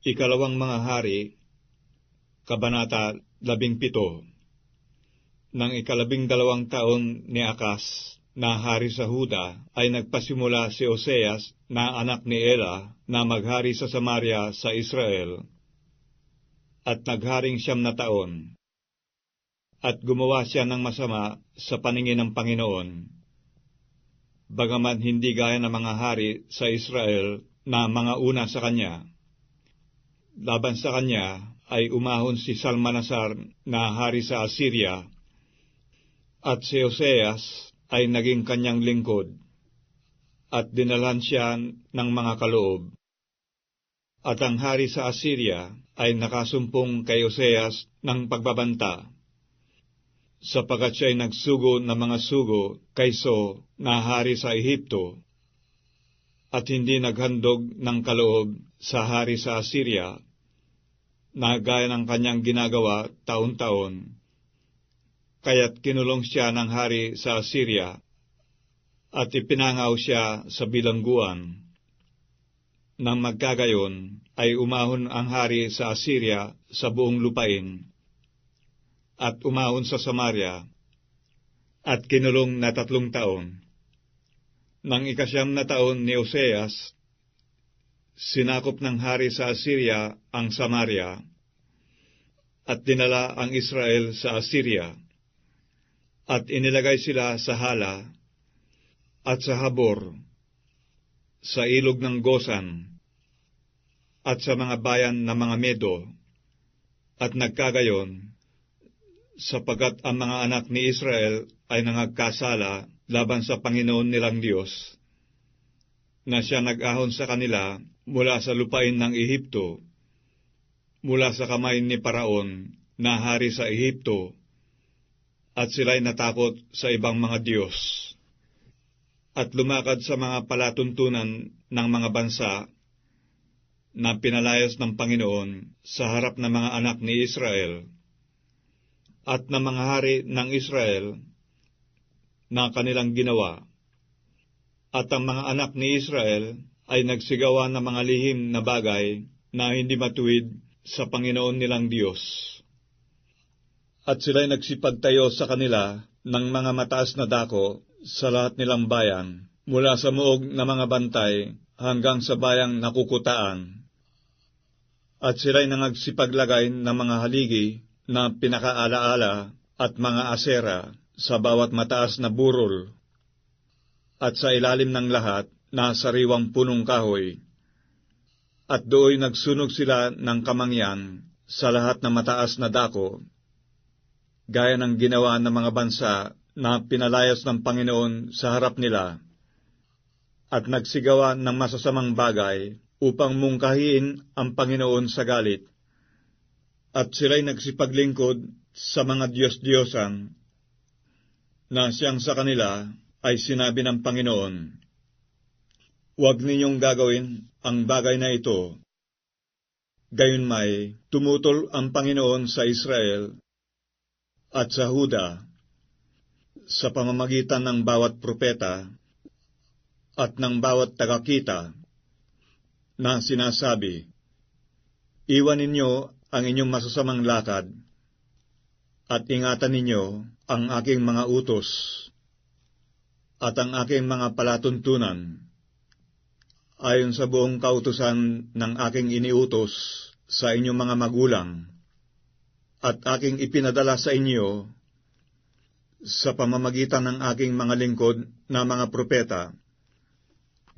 Ikalawang mga hari, Kabanata 17 Nang ikalabing dalawang taon ni Akas na hari sa Huda, ay nagpasimula si Oseas na anak ni Ela na maghari sa Samaria sa Israel, at nagharing siyam na taon. At gumawa siya ng masama sa paningin ng Panginoon. Bagaman hindi gaya ng mga hari sa Israel na mga una sa kanya. Laban sa kanya ay umahon si Salmanasar na hari sa Assyria, at si Oseas ay naging kanyang lingkod, at dinalhan siya ng mga kaloob. At ang hari sa Assyria ay nakasumpong kay Oseas ng pagbabanta, sapagat siya ay nagsugo ng mga sugo kay So na hari sa Ehipto, at hindi naghandog ng kaloob sa hari sa Assyria, na gaya ng kanyang ginagawa taon-taon kaya't kinulong siya ng hari sa Assyria at ipinangaw siya sa bilangguan. Nang magkagayon ay umahon ang hari sa Assyria sa buong lupain at umahon sa Samaria at kinulong na tatlong taon. Nang ikasyam na taon ni Oseas, sinakop ng hari sa Assyria ang Samaria at dinala ang Israel sa Assyria at inilagay sila sa Hala at sa Habor, sa ilog ng Gosan, at sa mga bayan ng mga Medo, at nagkagayon, sapagat ang mga anak ni Israel ay nangagkasala laban sa Panginoon nilang Diyos, na siya nag-ahon sa kanila mula sa lupain ng Ehipto, mula sa kamay ni Paraon na hari sa Ehipto, at sila'y natakot sa ibang mga Diyos, at lumakad sa mga palatuntunan ng mga bansa na pinalayas ng Panginoon sa harap ng mga anak ni Israel, at ng mga hari ng Israel na kanilang ginawa. At ang mga anak ni Israel ay nagsigawa ng mga lihim na bagay na hindi matuwid sa Panginoon nilang Diyos at sila'y nagsipagtayo sa kanila ng mga mataas na dako sa lahat nilang bayan, mula sa muog na mga bantay hanggang sa bayang nakukutaan. At sila'y nangagsipaglagay ng mga haligi na pinakaalaala at mga asera sa bawat mataas na burol, at sa ilalim ng lahat na sariwang punong kahoy. At dooy nagsunog sila ng kamangyan sa lahat ng mataas na dako gaya ng ginawa ng mga bansa na pinalayas ng Panginoon sa harap nila, at nagsigawa ng masasamang bagay upang mungkahiin ang Panginoon sa galit. At sila'y nagsipaglingkod sa mga Diyos-Diyosan na siyang sa kanila ay sinabi ng Panginoon, Huwag ninyong gagawin ang bagay na ito. Gayon may tumutol ang Panginoon sa Israel at sa Huda sa pamamagitan ng bawat propeta at ng bawat tagakita na sinasabi, Iwan ninyo ang inyong masasamang lakad at ingatan ninyo ang aking mga utos at ang aking mga palatuntunan. Ayon sa buong kautusan ng aking iniutos sa inyong mga magulang at aking ipinadala sa inyo sa pamamagitan ng aking mga lingkod na mga propeta,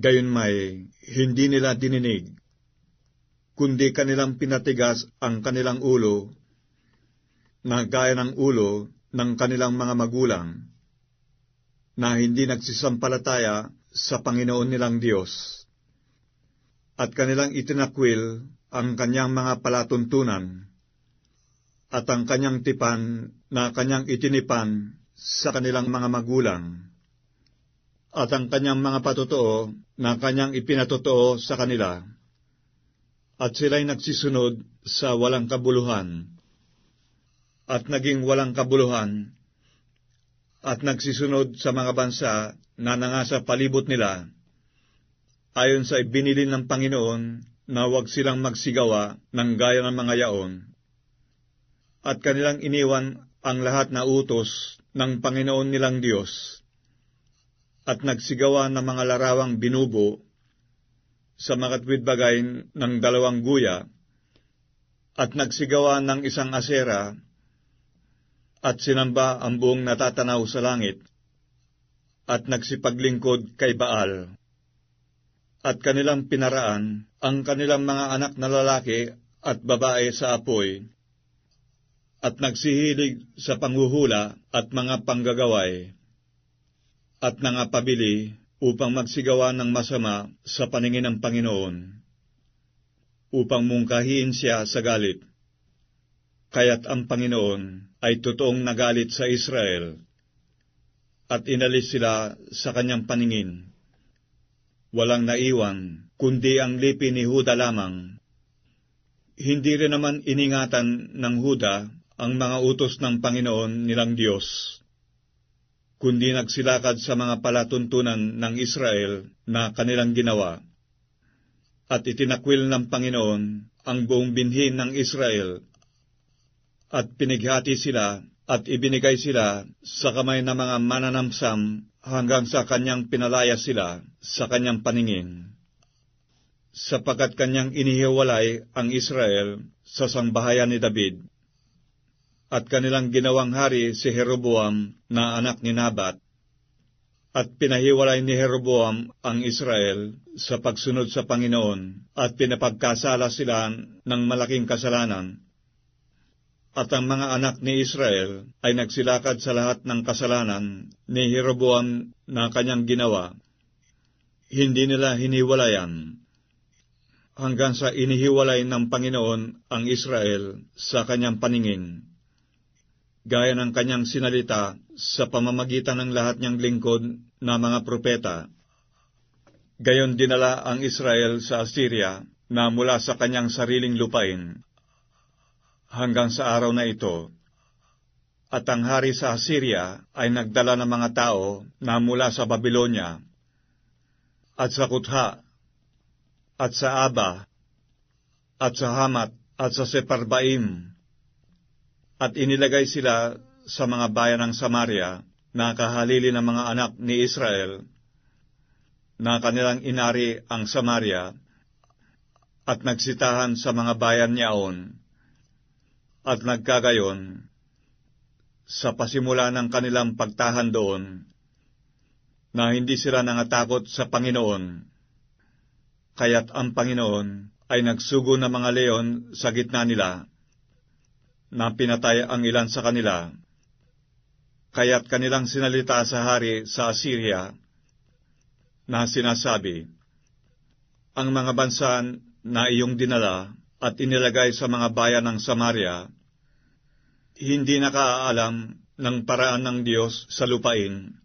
gayon may hindi nila dininig, kundi kanilang pinatigas ang kanilang ulo na gaya ng ulo ng kanilang mga magulang, na hindi nagsisampalataya sa Panginoon nilang Diyos, at kanilang itinakwil ang kanyang mga palatuntunan, at ang kanyang tipan na kanyang itinipan sa kanilang mga magulang, at ang kanyang mga patotoo na kanyang ipinatotoo sa kanila, at sila'y nagsisunod sa walang kabuluhan, at naging walang kabuluhan, at nagsisunod sa mga bansa na nangasa palibot nila, ayon sa ibinili ng Panginoon na huwag silang magsigawa ng gaya ng mga yaon. At kanilang iniwan ang lahat na utos ng Panginoon nilang Diyos at nagsigawa ng mga larawang binubo sa makatwid bagay ng dalawang guya at nagsigawa ng isang asera at sinamba ang buong natatanaw sa langit at nagsipaglingkod kay Baal at kanilang pinaraan ang kanilang mga anak na lalaki at babae sa apoy, at nagsihilig sa panghuhula at mga panggagaway, at nangapabili upang magsigawa ng masama sa paningin ng Panginoon, upang mungkahiin siya sa galit. Kaya't ang Panginoon ay totoong nagalit sa Israel, at inalis sila sa kanyang paningin walang naiwan, kundi ang lipi ni Huda lamang. Hindi rin naman iningatan ng Huda ang mga utos ng Panginoon nilang Diyos, kundi nagsilakad sa mga palatuntunan ng Israel na kanilang ginawa. At itinakwil ng Panginoon ang buong binhin ng Israel, at pinighati sila at ibinigay sila sa kamay ng mga mananamsam hanggang sa kanyang pinalaya sila sa kanyang paningin, sapagkat kanyang inihiwalay ang Israel sa sangbahayan ni David, at kanilang ginawang hari si Jeroboam na anak ni Nabat, at pinahiwalay ni Jeroboam ang Israel sa pagsunod sa Panginoon at pinapagkasala sila ng malaking kasalanan at ang mga anak ni Israel ay nagsilakad sa lahat ng kasalanan ni Jeroboam na kanyang ginawa. Hindi nila hiniwalayan hanggang sa inihiwalay ng Panginoon ang Israel sa kanyang paningin. Gaya ng kanyang sinalita sa pamamagitan ng lahat niyang lingkod na mga propeta. Gayon dinala ang Israel sa Assyria na mula sa kanyang sariling lupain hanggang sa araw na ito. At ang hari sa Assyria ay nagdala ng mga tao na mula sa Babylonia, at sa Kutha, at sa Aba, at sa Hamat, at sa Separbaim, at inilagay sila sa mga bayan ng Samaria na kahalili ng mga anak ni Israel, na kanilang inari ang Samaria, at nagsitahan sa mga bayan niyaon, at nagkagayon, sa pasimula ng kanilang pagtahan doon, na hindi sila nangatakot sa Panginoon, kaya't ang Panginoon ay nagsugo ng mga leon sa gitna nila, na pinatay ang ilan sa kanila, kaya't kanilang sinalita sa hari sa Assyria, na sinasabi, Ang mga bansa na iyong dinala at inilagay sa mga bayan ng Samaria, hindi nakaalam ng paraan ng Diyos sa lupain,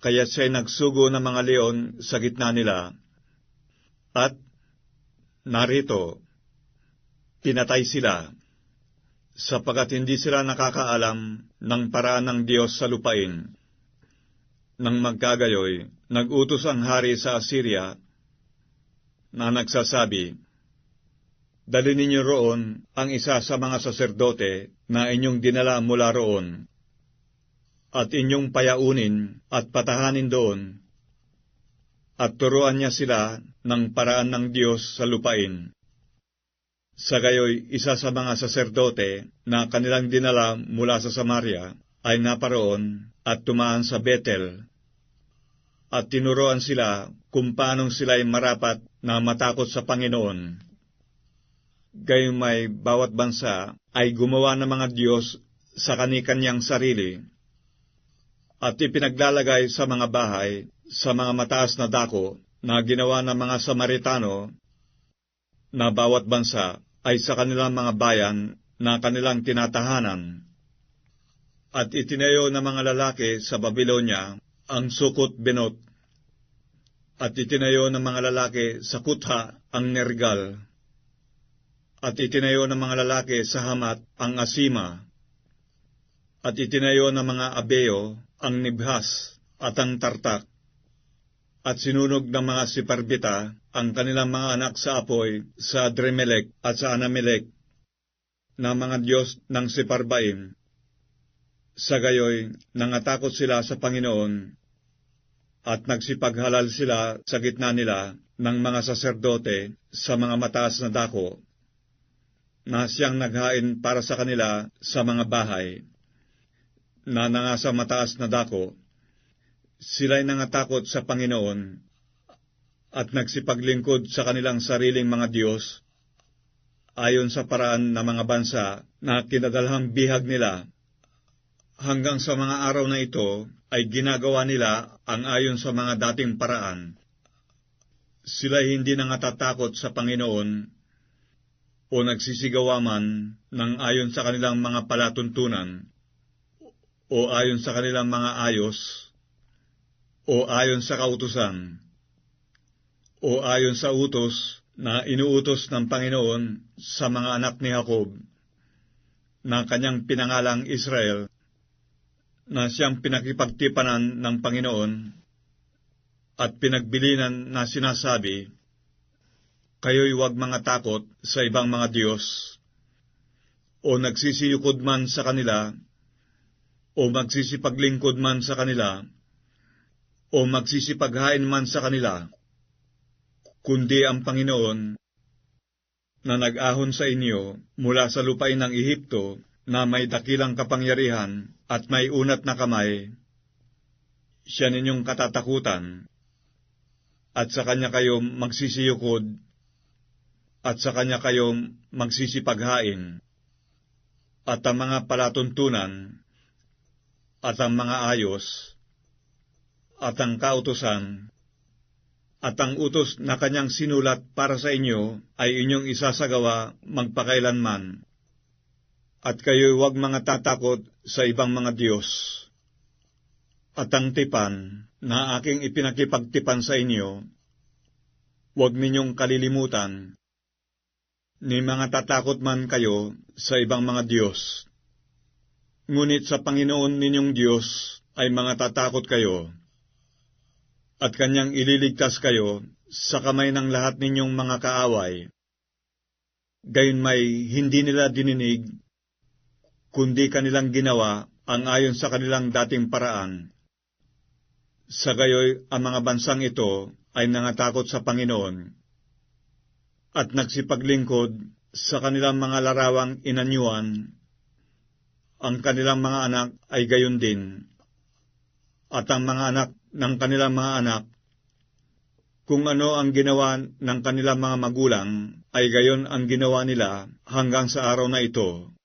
kaya siya'y nagsugo ng mga leon sa gitna nila, at narito, pinatay sila, sapagat hindi sila nakakaalam ng paraan ng Diyos sa lupain. Nang magkagayoy, nagutos ang hari sa Assyria na nagsasabi, Dali ninyo roon ang isa sa mga saserdote na inyong dinala mula roon, at inyong payaunin at patahanin doon, at turuan niya sila ng paraan ng Diyos sa lupain. Sa gayoy, isa sa mga saserdote na kanilang dinala mula sa Samaria ay naparoon at tumaan sa Bethel, at tinuruan sila kung paanong sila'y marapat na matakot sa Panginoon Gayumay bawat bansa ay gumawa ng mga Diyos sa kanikanyang sarili at ipinaglalagay sa mga bahay sa mga mataas na dako na ginawa ng mga Samaritano na bawat bansa ay sa kanilang mga bayan na kanilang tinatahanan. At itinayo ng mga lalaki sa Babylonia ang Sukot Benot, at itinayo ng mga lalaki sa Kutha ang Nergal, at itinayo ng mga lalaki sa Hamat ang Asima, at itinayo ng mga Abeo ang Nibhas at ang Tartak, at sinunog ng mga Siparbita ang kanilang mga anak sa apoy sa Dremelek at sa Anamelek na mga Diyos ng Siparbaim. Sa gayoy, nangatakot sila sa Panginoon at nagsipaghalal sila sa gitna nila ng mga saserdote sa mga mataas na dako na siyang naghain para sa kanila sa mga bahay na nangasa mataas na dako sila'y nangatakot sa Panginoon at nagsipaglingkod sa kanilang sariling mga Diyos ayon sa paraan ng mga bansa na kinadalhang bihag nila. Hanggang sa mga araw na ito ay ginagawa nila ang ayon sa mga dating paraan. Sila hindi nangatatakot sa Panginoon o nagsisigawa man ng ayon sa kanilang mga palatuntunan o ayon sa kanilang mga ayos o ayon sa kautusan, o ayon sa utos na inuutos ng Panginoon sa mga anak ni Jacob, na kanyang pinangalang Israel, na siyang pinakipagtipanan ng Panginoon, at pinagbilinan na sinasabi, Kayo'y huwag mga takot sa ibang mga Diyos, o nagsisiyukod man sa kanila, o magsisipaglingkod man sa kanila, o magsisipaghain man sa kanila, kundi ang Panginoon na nag-ahon sa inyo mula sa lupain ng Ehipto na may dakilang kapangyarihan at may unat na kamay, siya ninyong katatakutan, at sa kanya kayo magsisiyukod, at sa kanya kayo magsisipaghain, at ang mga palatuntunan, at ang mga ayos, at ang kautusan, at ang utos na kanyang sinulat para sa inyo ay inyong isasagawa magpakailanman. At kayo'y huwag mga tatakot sa ibang mga Diyos. At ang tipan na aking ipinakipagtipan sa inyo, huwag ninyong kalilimutan, ni mga tatakot man kayo sa ibang mga Diyos. Ngunit sa Panginoon ninyong Diyos ay mga tatakot kayo, at kanyang ililigtas kayo sa kamay ng lahat ninyong mga kaaway. Gayon may hindi nila dininig, kundi kanilang ginawa ang ayon sa kanilang dating paraan. Sa gayoy, ang mga bansang ito ay nangatakot sa Panginoon at nagsipaglingkod sa kanilang mga larawang inanyuan. Ang kanilang mga anak ay gayon din, at ang mga anak ng kanilang mga anak, kung ano ang ginawa ng kanilang mga magulang, ay gayon ang ginawa nila hanggang sa araw na ito.